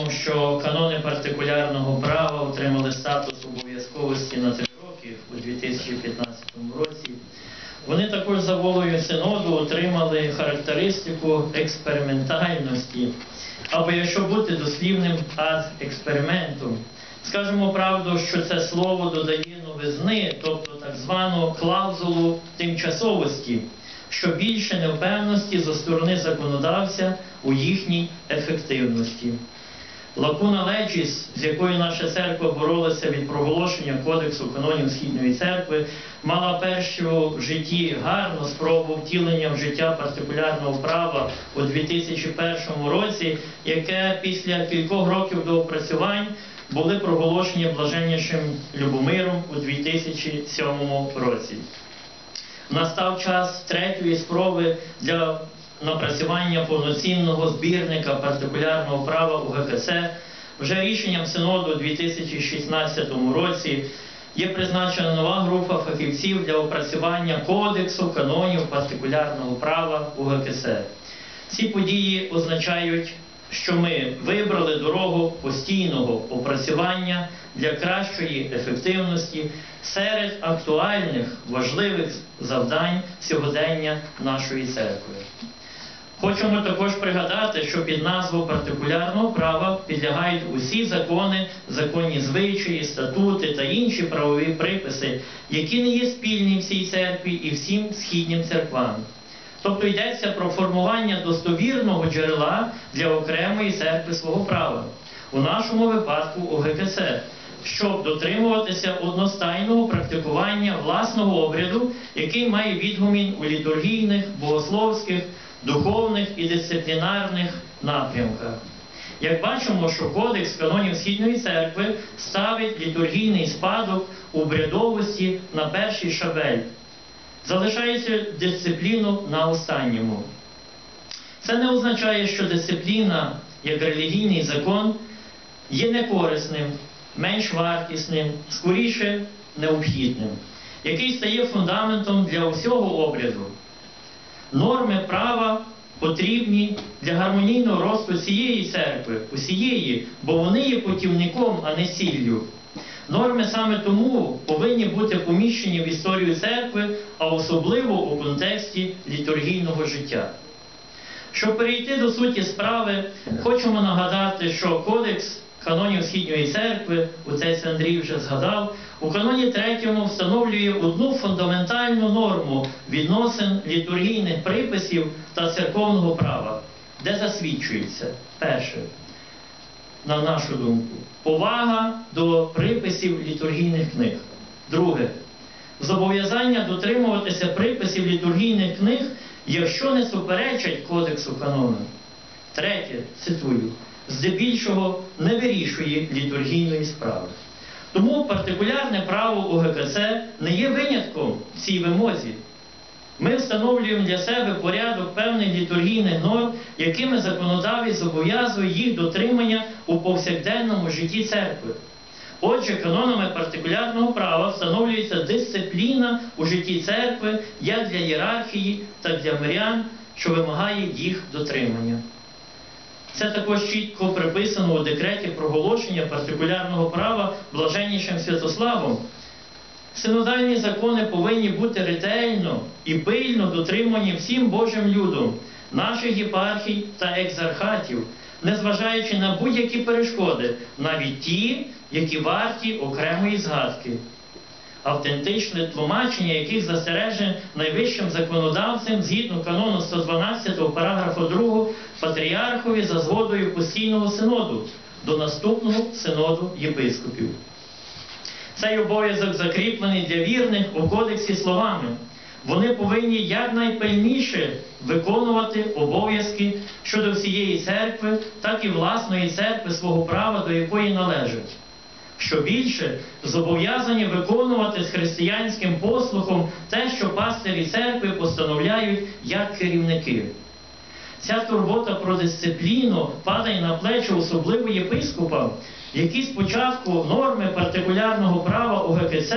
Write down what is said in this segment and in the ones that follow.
знаємо, що канони партикулярного права отримали статус обов'язковості на три роки у 2015 році. Вони також за волею синоду отримали характеристику експериментальності, або якщо бути дослівним ад експериментум. Скажемо правду, що це слово додає новизни, тобто так звану клаузулу тимчасовості, що більше невпевності зі сторони законодавця у їхній ефективності. Лакуна Леджіс, з якою наша церква боролася від проголошення Кодексу канонів Східної церкви, мала першу в житті гарну спробу втілення в життя партикулярного права у 2001 році, яке після кількох років до опрацювань були проголошені блаженнішим Любомиром у 2007 році. Настав час третьої спроби для напрацювання повноцінного збірника партикулярного права у ГКЦ. Вже рішенням Синоду у 2016 році є призначена нова група фахівців для опрацювання кодексу канонів партикулярного права у ГКЦ. Ці події означають, що ми вибрали дорогу постійного опрацювання для кращої ефективності серед актуальних важливих завдань сьогодення нашої церкви. Хочемо також пригадати, що під назву партикулярного права підлягають усі закони, законні звичаї, статути та інші правові приписи, які не є спільні всій церкві і всім східнім церквам. Тобто йдеться про формування достовірного джерела для окремої церкви свого права, у нашому випадку ОГКЦ, щоб дотримуватися одностайного практикування власного обряду, який має відгумін у літургійних, богословських, духовних і дисциплінарних напрямках. Як бачимо, що Кодекс канонів Східної церкви ставить літургійний спадок у брядовості на перший шабель. Залишається дисципліну на останньому. Це не означає, що дисципліна, як релігійний закон, є некорисним, менш вартісним, скоріше необхідним, який стає фундаментом для усього обряду. Норми права потрібні для гармонійного росту цієї церкви, усієї, бо вони є путівником, а не сіллю. Норми саме тому повинні бути поміщені в історію церкви, а особливо у контексті літургійного життя. Щоб перейти до суті справи, хочемо нагадати, що Кодекс канонів Східної церкви, отець Андрій вже згадав, у каноні третьому встановлює одну фундаментальну норму відносин літургійних приписів та церковного права, де засвідчується перше на нашу думку, повага до приписів літургійних книг. Друге, зобов'язання дотримуватися приписів літургійних книг, якщо не суперечать Кодексу канону. Третє, цитую, здебільшого не вирішує літургійної справи. Тому партикулярне право ОГКЦ не є винятком в цій вимозі. Ми встановлюємо для себе порядок певних літургійних норм, якими законодавець зобов'язує їх дотримання у повсякденному житті церкви. Отже, канонами партикулярного права встановлюється дисципліна у житті церкви як для ієрархії, так для мирян, що вимагає їх дотримання. Це також чітко приписано у декреті проголошення партикулярного права блаженнішим Святославом. Синодальні закони повинні бути ретельно і пильно дотримані всім Божим людом, наших єпархій та екзархатів, незважаючи на будь-які перешкоди, навіть ті, які варті окремої згадки. Автентичне тлумачення, яких застережень найвищим законодавцем згідно канону 112 параграфу 2 патріархові за згодою постійного синоду до наступного синоду єпископів. Цей обов'язок закріплений для вірних у кодексі словами. Вони повинні якнайпильніше виконувати обов'язки щодо всієї церкви, так і власної церкви свого права, до якої належать. Що більше, зобов'язані виконувати з християнським послухом те, що пастирі церкви постановляють як керівники. Ця турбота про дисципліну падає на плечі особливо єпископам, які спочатку норми партикулярного права УГКЦ,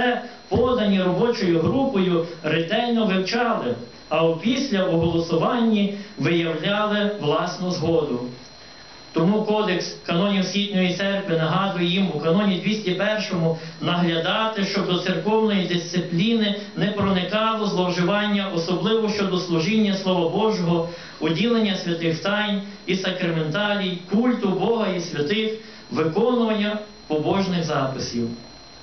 подані робочою групою, ретельно вивчали, а опісля у голосуванні виявляли власну згоду. Тому Кодекс канонів Східної церкви нагадує їм у каноні 201 наглядати, щоб до церковної дисципліни не проникало зловживання, особливо щодо служіння Слова Божого, уділення святих тайн і сакраменталій, культу Бога і святих, виконування побожних записів.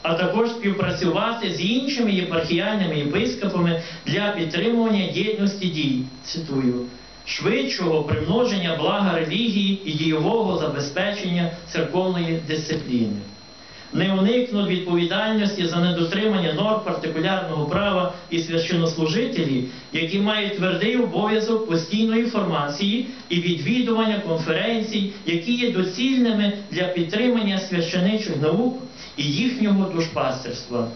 А також співпрацювати з іншими єпархіальними єпископами для підтримування єдності дій. Цитую швидшого примноження блага релігії і дійового забезпечення церковної дисципліни. Не уникнуть відповідальності за недотримання норм партикулярного права і священнослужителі, які мають твердий обов'язок постійної формації і відвідування конференцій, які є доцільними для підтримання священичих наук і їхнього душпастерства.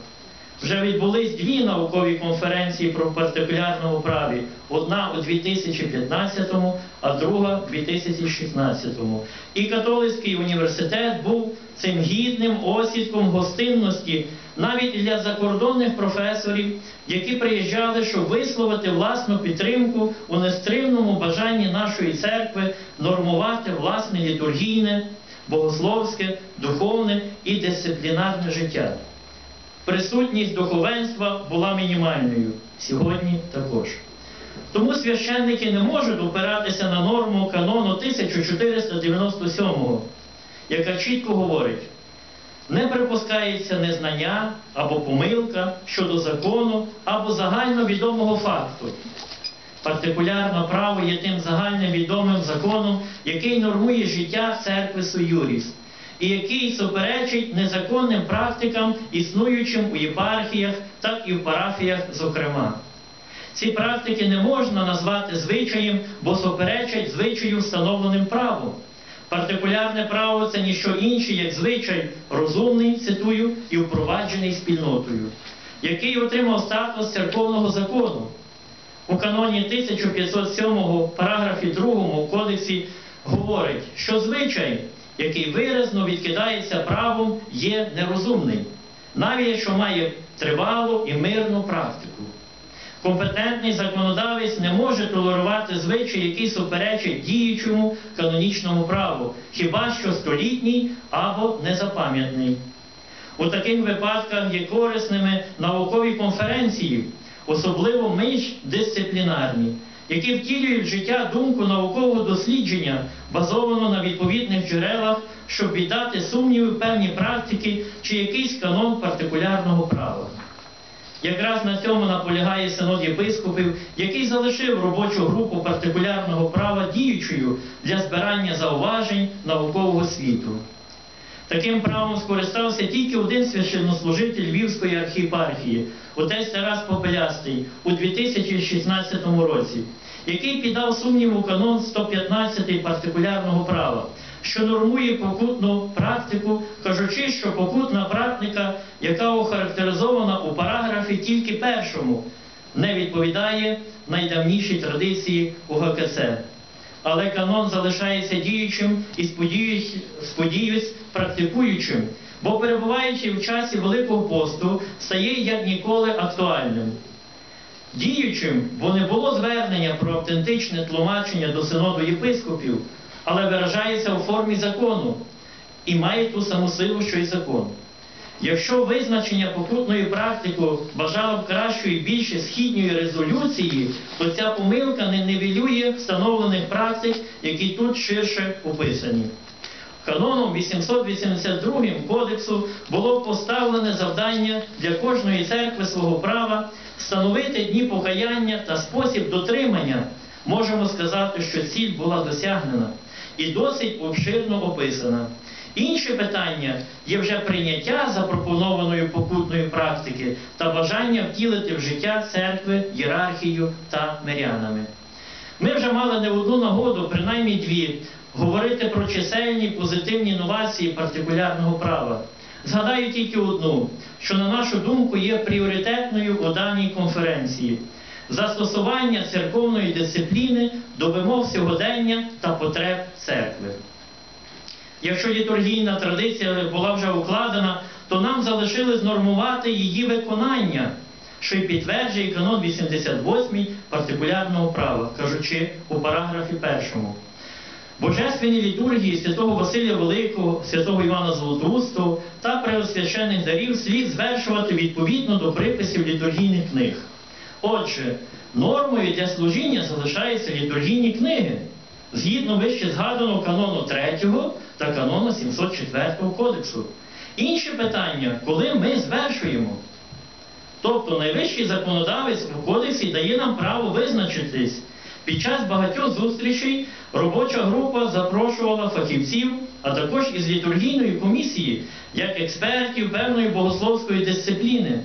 Вже відбулись дві наукові конференції про партикулярному праві. Одна у 2015-му, а друга у 2016-му. І католицький університет був цим гідним осідком гостинності навіть для закордонних професорів, які приїжджали, щоб висловити власну підтримку у нестримному бажанні нашої церкви нормувати власне літургійне, богословське, духовне і дисциплінарне життя. Присутність духовенства була мінімальною. Сьогодні також. Тому священники не можуть опиратися на норму канону 1497-го, яка чітко говорить: не припускається незнання або помилка щодо закону або загальновідомого факту. Партикулярне право є тим загальним відомим законом, який нормує життя церкви Союріс і який суперечить незаконним практикам, існуючим у єпархіях, так і в парафіях, зокрема. Ці практики не можна назвати звичаєм, бо суперечать звичаю встановленим правом. Партикулярне право це ніщо інше, як звичай розумний, цитую, і впроваджений спільнотою, який отримав статус церковного закону. У каноні 1507 параграфі 2 кодексі говорить, що звичай який виразно відкидається правом, є нерозумний, навіть якщо має тривалу і мирну практику. Компетентний законодавець не може толерувати звичай, який суперечить діючому канонічному праву, хіба що столітній або незапам'ятний. У таких випадках є корисними наукові конференції, особливо міждисциплінарні, які втілюють в життя думку наукового дослідження, базованого на відповідних джерелах, щоб віддати сумніви певні практики чи якийсь канон партикулярного права. Якраз на цьому наполягає синод єпископів, який залишив робочу групу партикулярного права діючою для збирання зауважень наукового світу. Таким правом скористався тільки один священнослужитель Львівської архієпархії, отець Тарас Попелястий, у 2016 році, який піддав сумніву канон 115 партикулярного права, що нормує покутну практику, кажучи, що покутна практика, яка охарактеризована у параграфі тільки першому, не відповідає найдавнішій традиції УГКЦ але канон залишається діючим і сподіюсь, сподіюсь практикуючим, бо перебуваючи в часі Великого посту, стає як ніколи актуальним. Діючим, бо не було звернення про автентичне тлумачення до синоду єпископів, але виражається у формі закону і має ту саму силу, що й закон. Якщо визначення покутної практики бажало б кращої більше східньої резолюції, то ця помилка не нивелює встановлених практик, які тут ширше описані. Каноном 882 кодексу було поставлене завдання для кожної церкви свого права встановити дні покаяння та спосіб дотримання. Можемо сказати, що ціль була досягнена і досить обширно описана. Інше питання є вже прийняття запропонованої покутної практики та бажання втілити в життя церкви, ієрархію та мирянами. Ми вже мали не одну нагоду, принаймні дві, говорити про чисельні позитивні новації партикулярного права. Згадаю тільки одну, що, на нашу думку, є пріоритетною у даній конференції застосування церковної дисципліни до вимог сьогодення та потреб церкви. Якщо літургійна традиція була вже укладена, то нам залишилось нормувати її виконання, що й підтверджує канон 88 партикулярного права, кажучи у параграфі першому. Божественні літургії святого Василія Великого, святого Івана Золотоустого та преосвящених дарів слід звершувати відповідно до приписів літургійних книг. Отже, нормою для служіння залишаються літургійні книги, згідно вище згаданого канону 3 та канону 704 кодексу. Інше питання, коли ми звершуємо. Тобто найвищий законодавець у кодексі дає нам право визначитись. Під час багатьох зустрічей робоча група запрошувала фахівців, а також із літургійної комісії, як експертів певної богословської дисципліни,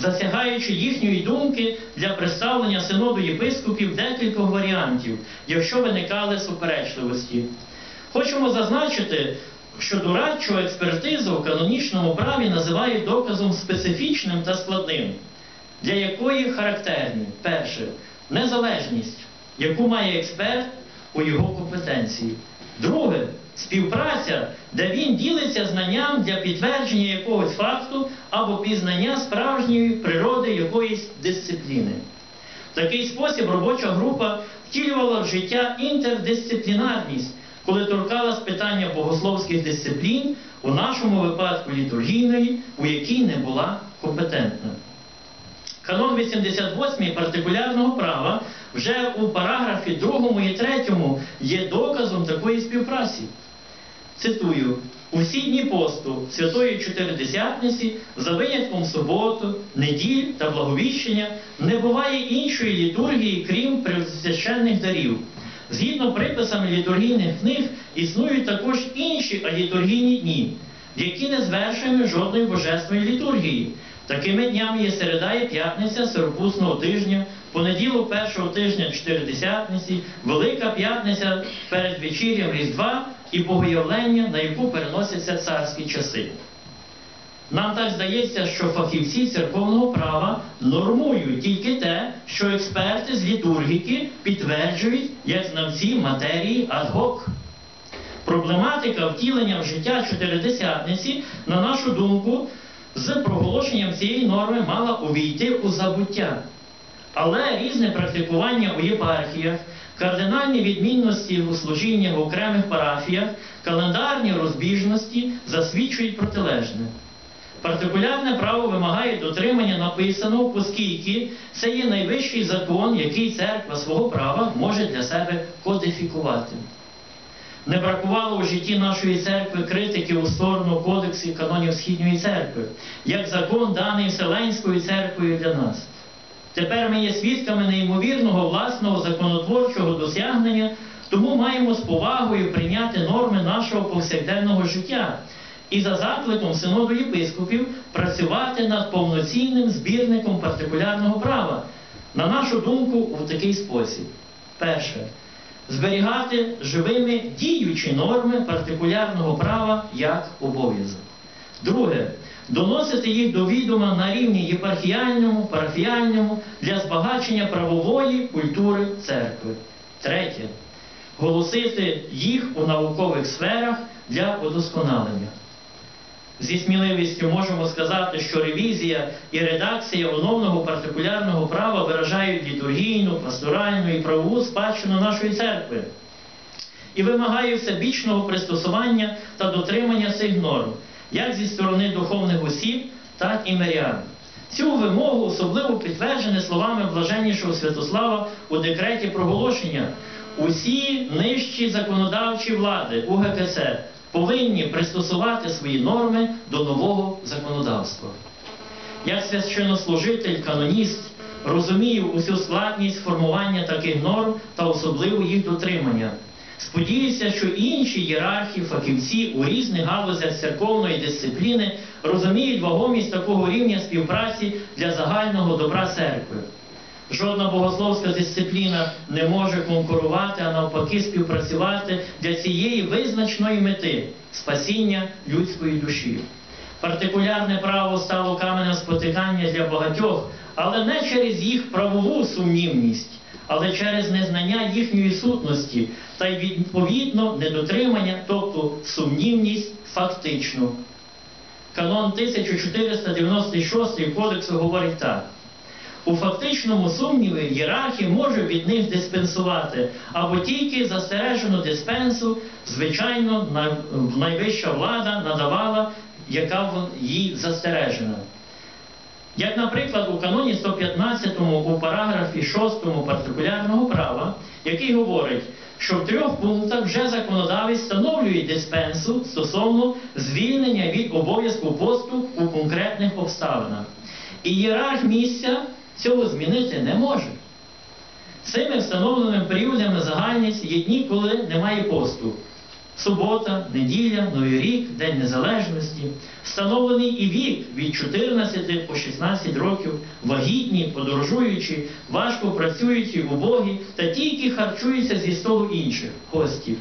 засягаючи їхньої думки для представлення синоду єпископів декількох варіантів, якщо виникали суперечливості. Хочемо зазначити, що дорадчу експертизу в канонічному праві називають доказом специфічним та складним, для якої характерні перше незалежність, яку має експерт у його компетенції. Друге співпраця, де він ділиться знанням для підтвердження якогось факту або пізнання справжньої природи якоїсь дисципліни. В такий спосіб робоча група втілювала в життя інтердисциплінарність, коли торкалась питання богословських дисциплін, у нашому випадку літургійної, у якій не була компетентна. Канон 88 партикулярного права вже у параграфі 2 і 3 є доказом такої співпраці. Цитую, у всі дні посту Святої Чотиридесятниці, за винятком суботу, неділь та благовіщення, не буває іншої літургії, крім священних дарів. Згідно приписами літургійних книг, існують також інші алітургійні дні, які не звершуємо жодної божественної літургії. Такими днями є середа і п'ятниця сиропусного тижня, понеділок першого тижня чотиридесятниці, Велика п'ятниця перед вечір'ям Різдва і Богоявлення, на яку переносяться царські часи. Нам так здається, що фахівці церковного права нормують тільки те, що експерти з літургіки підтверджують як знавці матерії ад-гок. Проблематика втілення в життя чотиридесятниці, на нашу думку, з проголошенням цієї норми мала увійти у забуття. Але різне практикування у єпархіях, кардинальні відмінності у служінні в окремих парафіях, календарні розбіжності засвідчують протилежне. Партикулярне право вимагає дотримання написаного, оскільки це є найвищий закон, який церква свого права може для себе кодифікувати. Не бракувало у житті нашої церкви критики у сторону кодексів канонів Східної церкви, як закон, даний Вселенською церквою для нас. Тепер ми є свідками неймовірного власного законотворчого досягнення, тому маємо з повагою прийняти норми нашого повсякденного життя і за закликом синоду єпископів працювати над повноцінним збірником партикулярного права, на нашу думку, у такий спосіб. Перше. Зберігати живими діючі норми партикулярного права як обов'язок. Друге. Доносити їх до відома на рівні єпархіальному, парафіальному для збагачення правової культури церкви. Третє. Голосити їх у наукових сферах для удосконалення. Зі сміливістю можемо сказати, що ревізія і редакція оновного партикулярного права виражають літургійну, пасторальну і правову спадщину нашої церкви і вимагає всебічного пристосування та дотримання цих норм, як зі сторони духовних осіб, так і мирян. Цю вимогу особливо підтверджені словами блаженнішого Святослава у декреті проголошення. Усі нижчі законодавчі влади УГКЦ повинні пристосувати свої норми до нового законодавства. Як священнослужитель, каноніст розумію усю складність формування таких норм та особливо їх дотримання. Сподіваюся, що інші ієрархи, фахівці у різних галузях церковної дисципліни розуміють вагомість такого рівня співпраці для загального добра церкви. Жодна богословська дисципліна не може конкурувати, а навпаки, співпрацювати для цієї визначної мети спасіння людської душі. Партикулярне право стало каменем спотикання для багатьох, але не через їх правову сумнівність, але через незнання їхньої сутності та й відповідно недотримання, тобто сумнівність фактичну. Канон 1496 кодексу говорить так. У фактичному сумніві ієрархи може від них диспенсувати, або тільки застережену диспенсу, звичайно, найвища влада надавала, яка їй застережена. Як, наприклад, у каноні 115 у параграфі 6 партикулярного права, який говорить, що в трьох пунктах вже законодавець встановлює диспенсу стосовно звільнення від обов'язку посту у конкретних обставинах. І ієрарх місця цього змінити не може. Цими встановленими періодами загальність є дні, коли немає посту. Субота, неділя, Новий рік, День Незалежності. Встановлений і вік від 14 по 16 років, вагітні, подорожуючі, важко працюючі, убогі та ті, які харчуються зі столу інших гостів.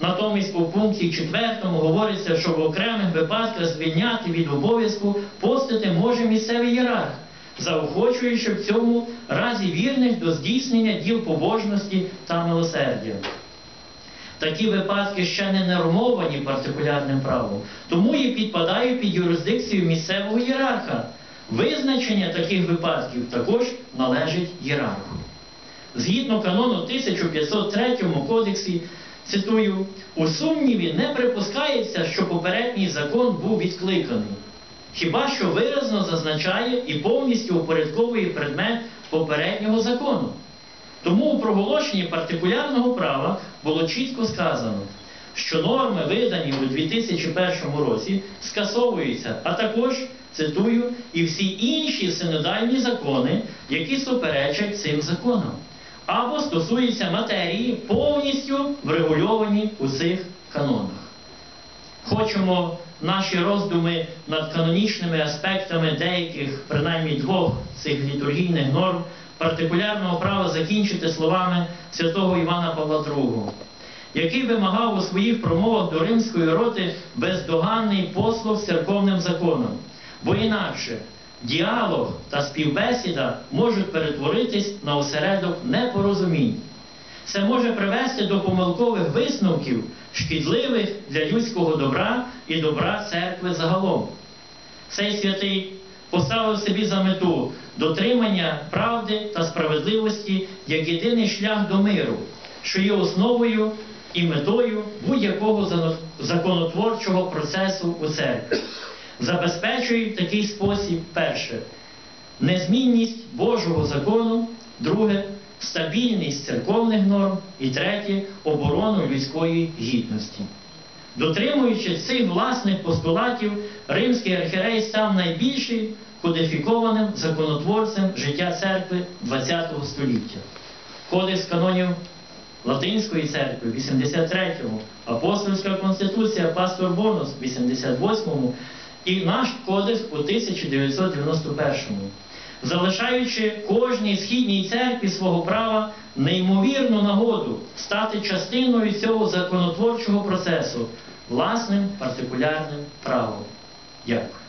Натомість у пункті 4 говориться, що в окремих випадках звільняти від обов'язку постити може місцевий ієрарх, заохочуючи в цьому разі вірних до здійснення діл побожності та милосердя. Такі випадки ще не нормовані партикулярним правом, тому і підпадають під юрисдикцію місцевого ієрарха. Визначення таких випадків також належить ієрарху. Згідно канону 1503 кодексі, цитую, у сумніві не припускається, що попередній закон був відкликаний. Хіба що виразно зазначає і повністю упорядковує предмет попереднього закону. Тому у проголошенні партикулярного права було чітко сказано, що норми, видані у 2001 році, скасовуються, а також, цитую, і всі інші синодальні закони, які суперечать цим законам, або стосуються матерії, повністю врегульовані у цих канонах. Хочемо наші роздуми над канонічними аспектами деяких, принаймні двох цих літургійних норм партикулярного права закінчити словами святого Івана Павла II, який вимагав у своїх промовах до римської роти бездоганний послуг церковним законом, бо інакше діалог та співбесіда можуть перетворитись на осередок непорозумінь. Це може привести до помилкових висновків, шкідливих для людського добра і добра церкви загалом. Цей святий поставив собі за мету дотримання правди та справедливості як єдиний шлях до миру, що є основою і метою будь-якого законотворчого процесу у церкві. Забезпечує в такий спосіб перше незмінність Божого закону, друге стабільність церковних норм і третє оборону людської гідності. Дотримуючи цих власних постулатів, римський архірей став найбільшим кодифікованим законотворцем життя церкви ХХ століття. Кодекс канонів Латинської церкви в 83-му, Апостольська конституція Пастор Бонус в 88-му і наш кодекс у 1991-му, залишаючи кожній східній церкві свого права неймовірну нагоду стати частиною цього законотворчого процесу власним партикулярним правом. Дякую.